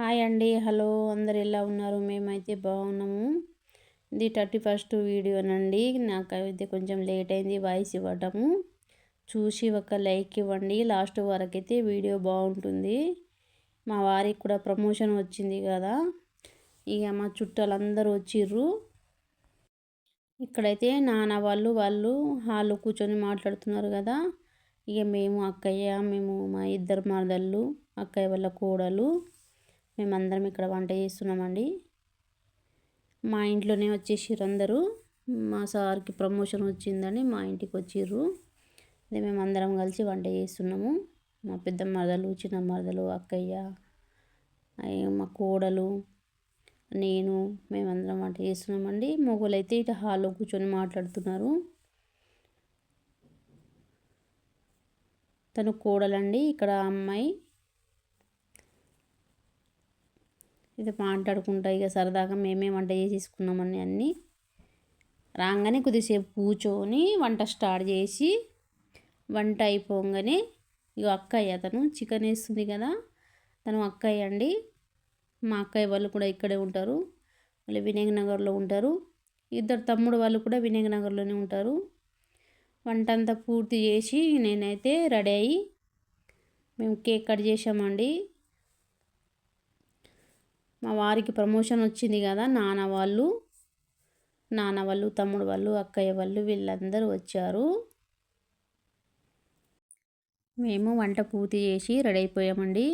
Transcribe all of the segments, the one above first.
Hi అండి. Hello అందరు ఎలా ఉన్నారు? మేమైతే బాగున్నాము. ఇది థర్టీ ఫస్ట్ వీడియోనండి. నాకు అయితే కొంచెం లేట్ అయింది వాయిస్ ఇవ్వటము. చూసి ఒక లైక్ ఇవ్వండి. లాస్ట్ వరకు అయితే వీడియో బాగుంటుంది. మా వారికి కూడా ప్రమోషన్ వచ్చింది కదా. ఇక మా చుట్టాలందరూ వచ్చిర్రు. ఇక్కడైతే నాన్న వాళ్ళు వాళ్ళు హాల్లో కూర్చొని మాట్లాడుతున్నారు కదా. ఇక మేము అక్కయ్య మేము మా ఇద్దరు మరదళ్ళు అక్కయ్య వాళ్ళ కోడలు. మేమందరం ఇక్కడ వంట చేస్తున్నామండి. మా ఇంట్లోనే వచ్చేసారు అందరూ. మా సార్కి ప్రమోషన్ వచ్చిందని మా ఇంటికి వచ్చిర్రు. అదే మేము అందరం కలిసి వంట చేస్తున్నాము. మా పెద్ద మరదలు చిన్న మరదలు అక్కయ్య మా కోడలు నేను మేమందరం వంట చేస్తున్నామండి. మొగలు అయితే ఇటు హాల్లో కూర్చొని మాట్లాడుతున్నారు. తను కోడలండి ఇక్కడ అమ్మాయి. ఇది మాట్లాడుకుంటా ఇక సరదాగా మేమే వంట చేసేసుకున్నామని అన్నీ. రాగానే కొద్దిసేపు కూర్చొని వంట స్టార్ట్ చేసి వంట అయిపోగానే ఇక అక్కయ్య తను చికెన్ వేస్తుంది కదా తను అక్కయ్య అండి. మా అక్కయ్య వాళ్ళు కూడా ఇక్కడే ఉంటారు వాళ్ళు వినాయక నగర్లో ఉంటారు. ఇద్దరు తమ్ముడు వాళ్ళు కూడా వినాయక నగర్లోనే ఉంటారు. వంట అంతా పూర్తి చేసి నేనైతే రెడీ అయ్యి మేము కేక్ కట్ చేసామండి మా వారికి ప్రమోషన్ వచ్చింది కదా నాన్న వాళ్ళు నాన్న వాళ్ళు తమ్ముడు వాళ్ళు అక్కయ్య వాళ్ళు వీళ్ళందరూ వచ్చారు. మేము వంట పూర్తి చేసి రెడీ అయిపోయామండి.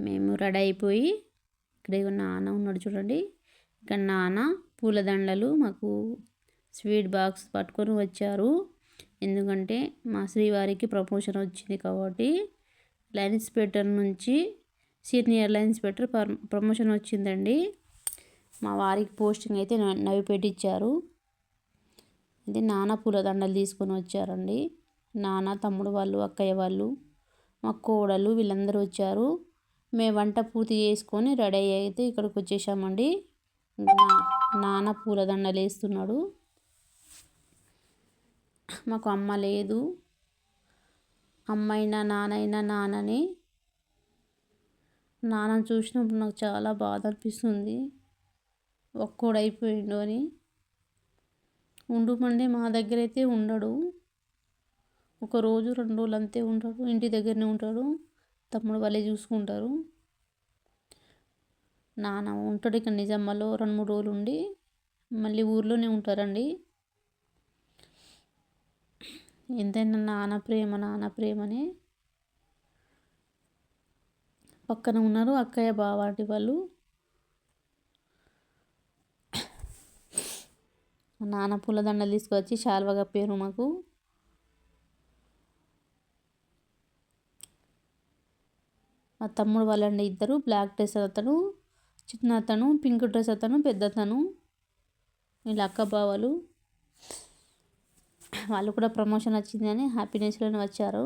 మేము రెడీ అయిపోయి ఇక్కడ నాన్న ఉన్నాడు చూడండి. ఇక్కడ నాన్న పూలదండలు మాకు స్వీట్ బాక్స్ పట్టుకొని వచ్చారు. ఎందుకంటే మా శ్రీవారికి ప్రమోషన్ వచ్చింది కాబట్టి లైన్స్ నుంచి సీనియర్ లైన్స్ ఇన్స్పెక్టర్ ప్రమోషన్ వచ్చిందండి. మా వారికి పోస్టింగ్ అయితే నవి పెట్టించారు ఇది నాన్న పూలదండలు తీసుకొని వచ్చారండి. నాన్న తమ్ముడు వాళ్ళు అక్కయ్య వాళ్ళు మా కోడలు వీళ్ళందరూ వచ్చారు. మేము వంట పూర్తి చేసుకొని రెడీ అయితే ఇక్కడికి వచ్చేసామండి. నాన్న పూలదండలు వేస్తున్నాడు. మాకు అమ్మ లేదు. అమ్మైనా అయినా నాన్నని నాన్నని చూసినప్పుడు నాకు చాలా బాధ అనిపిస్తుంది. ఒక్కోడైపోయిండు అని. ఉండుమంటే మా దగ్గర అయితే ఉండడు. ఒక రోజు రెండు రోజులు అంతే ఉంటాడు. ఇంటి దగ్గరనే ఉంటాడు. తమ్ముడు వాళ్ళే చూసుకుంటారు. నాన్న ఉంటాడు ఇక్కడ నిజమ్మలో రెండు మూడు రోజులు ఉండి మళ్ళీ ఊర్లోనే ఉంటారండి. ఎంతైనా నాన్న ప్రేమ నాన్న ప్రేమనే. పక్కన ఉన్నారు అక్కయ్య బావాటి వాళ్ళు. నాన్న పూలదండలు తీసుకొచ్చి శాల్వ కప్పారు మాకు. మా తమ్ముడు వాళ్ళండి ఇద్దరు బ్లాక్ డ్రెస్ అతను చిన్న అతను పింక్ డ్రెస్ అతను పెద్ద అతను వీళ్ళ అక్క బావలు. వాళ్ళు కూడా ప్రమోషన్ వచ్చిందని హ్యాపీనెస్లోనే వచ్చారు.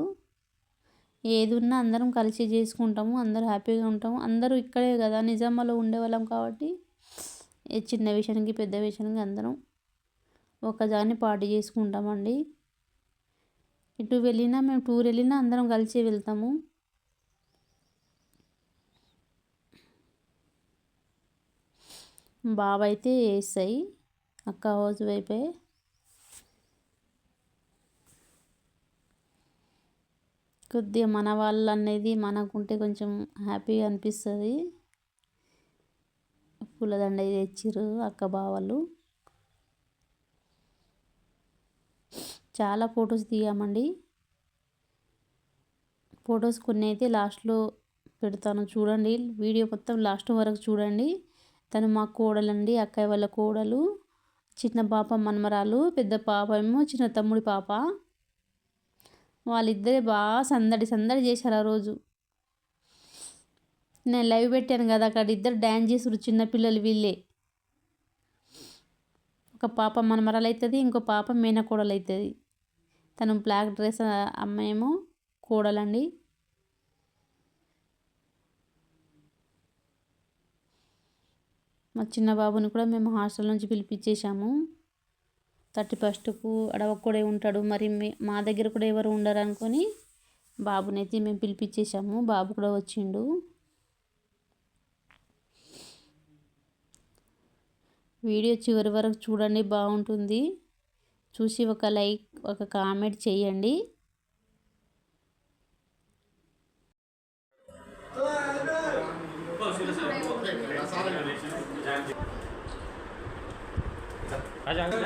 ఏది ఉన్నా అందరం కలిసి చేసుకుంటాము అందరూ హ్యాపీగా ఉంటాము. అందరూ ఇక్కడే కదా నిజామాలో ఉండేవాళ్ళం కాబట్టి ఏ చిన్న విషయానికి పెద్ద విషయానికి అందరం ఒకదాన్ని పార్టీ చేసుకుంటామండి. ఇటు వెళ్ళినా మేము టూర్ వెళ్ళినా అందరం కలిసి వెళ్తాము. బాబు అయితే వేస్తాయి అక్క హౌస్ వైపే కొద్దిగా మన వాళ్ళు అనేది మనకుంటే కొంచెం హ్యాపీగా అనిపిస్తుంది. పూలదండ తెచ్చిర్రు అక్క బావలు. చాలా ఫొటోస్ దిగామండి ఫొటోస్ కొన్ని అయితే లాస్ట్లో పెడతాను చూడండి. వీడియో మొత్తం లాస్ట్ వరకు చూడండి. తను మా కోడలండి అక్కయ్య వాళ్ళ కోడలు చిన్న పాప మనమరాలు పెద్ద పాప ఏమో చిన్న తమ్ముడి పాప. వాళ్ళిద్దరే బాగా సందడి సందడి చేశారు ఆ రోజు. నేను లైవ్ పెట్టాను కదా అక్కడ ఇద్దరు డ్యాన్స్ చేసారు చిన్నపిల్లలు వీళ్ళే. ఒక పాప మనమరాలు అవుతుంది ఇంకో పాప మేనకోడలు అవుతుంది తను బ్లాక్ డ్రెస్ అమ్మాయేమో కోడలండి. మా చిన్న బాబుని కూడా మేము హాస్టల్ నుంచి పిలిపించేసాము థర్టీ ఫస్ట్కు అడవక్కడే ఉంటాడు. మరి మా దగ్గర కూడా ఎవరు ఉండరు అనుకొని బాబునైతే మేము పిలిపించేసాము బాబు కూడా వచ్చిండు. వీడియో చివరి వరకు చూడండి బాగుంటుంది. చూసి ఒక లైక్ ఒక కామెంట్ చేయండి. రాజా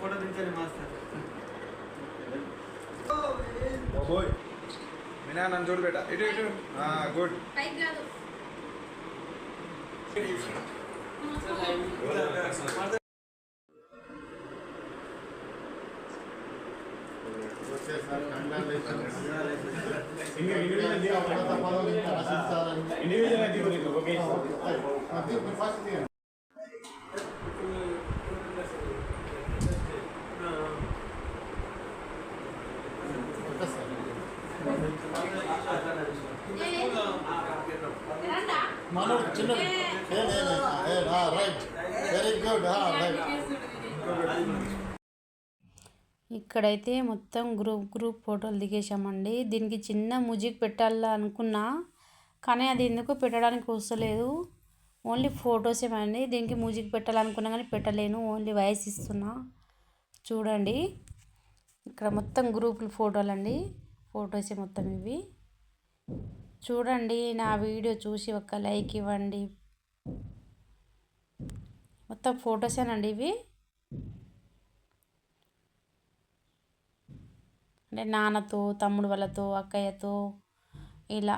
ఫోటో దించాలి మాస్టర్ బాబోయ్ వినా నన్ను చూడు బేట ఇటు ఇటు గుడ్ మనోడు చిన్న రైట్. Very good right. ఇక్కడైతే మొత్తం గ్రూప్ గ్రూప్ ఫోటోలు దిగేసామండి దీనికి చిన్న మ్యూజిక్ పెట్టాలా అనుకున్నా కానీ అది ఎందుకు పెట్టడానికి వస్తలేదు. ఓన్లీ ఫొటోస్ ఏమండి దీనికి మ్యూజిక్ పెట్టాలనుకున్నా కానీ పెట్టలేను. ఓన్లీ వాయిస్ ఇస్తున్నా. చూడండి. ఇక్కడ మొత్తం గ్రూపులు ఫోటోలు అండి ఫొటోసే మొత్తం ఇవి చూడండి నా వీడియో చూసి ఒక లైక్ ఇవ్వండి. మొత్తం ఫొటోసేనండి ఇవి అంటే నాన్నతో తమ్ముడు వాళ్ళతో అక్కయ్యతో ఇలా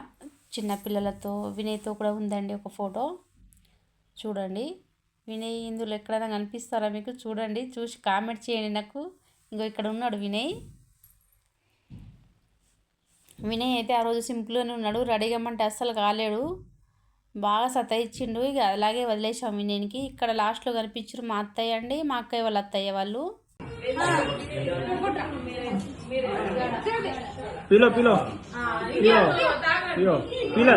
చిన్నపిల్లలతో వినయ్తో కూడా ఉందండి ఒక ఫోటో. చూడండి వినయ్ ఇందులో ఎక్కడైనా కనిపిస్తారా మీకు? చూడండి చూసి కామెంట్ చేయండి నాకు. ఇంకో ఇక్కడ ఉన్నాడు వినయ్. వినయ్ అయితే ఆ రోజు సింపుల్గానే ఉన్నాడు రెడీగా ఇమ్మంటే అస్సలు కాలేడు. బాగా సతాయిచ్చిండు. ఇక అలాగే వదిలేసాం వినయ్కి. ఇక్కడ లాస్ట్లో కనిపించారు మా అత్తయ్య అండి మా అక్కయ్య వాళ్ళ అత్తయ్య వాళ్ళు. పిలో పిలో. పిలో. పిలో. పిలో.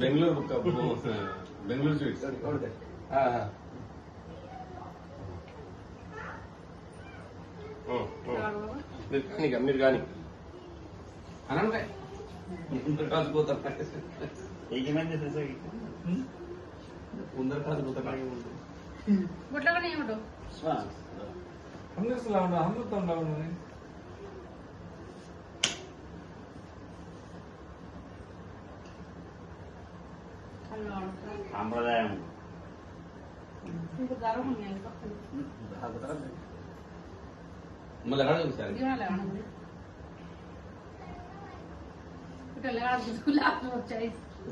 బెంగళూరు బుక్ బెంగళూరు స్వీట్స్ మీరు కానీ మీరు కానీ. అనండి కాలిపోతారు ముందర కాలిపోతారు గుట్లలో ఉండు అమృతం ఉండు సాంప్రదాయం మళ్ళీ ఎక్కడ చూసారు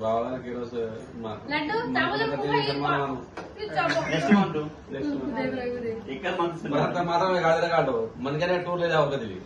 బావగారికి ఈరోజు మా లడ్డు, తాంబూలం పువ్వు వేయి. సన్మానం నెక్స్ట్ మంత్ నెక్స్ట్ మంత్ ఇక్కడ మంత్ భరత మాత్రమే కాదు కాదు మనకనే టూర్ లేదా ఒక తెలియదు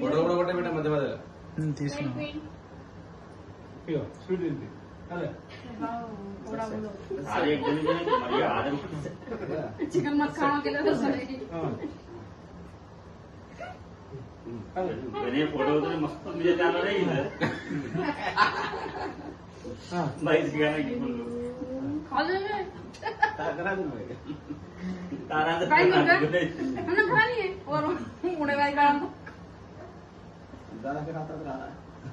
ఫోటో కూడా కొట్టే పెట్ట మధ్య మధ్యలో ఇగో స్వీట్ ఇది అదే అదే కొన్ని కొన్ని మరి అదే చికెన్ మస్కానా కిలో అదే వెరీ ఫోటో మస్తు మీద చాలా ఇది బయటికి కానీ ఫుల్ तारा Bye, Murga. हम ना खानी है और उड़े भाई का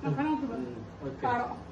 मखाना होतो बघ. ओके काढा.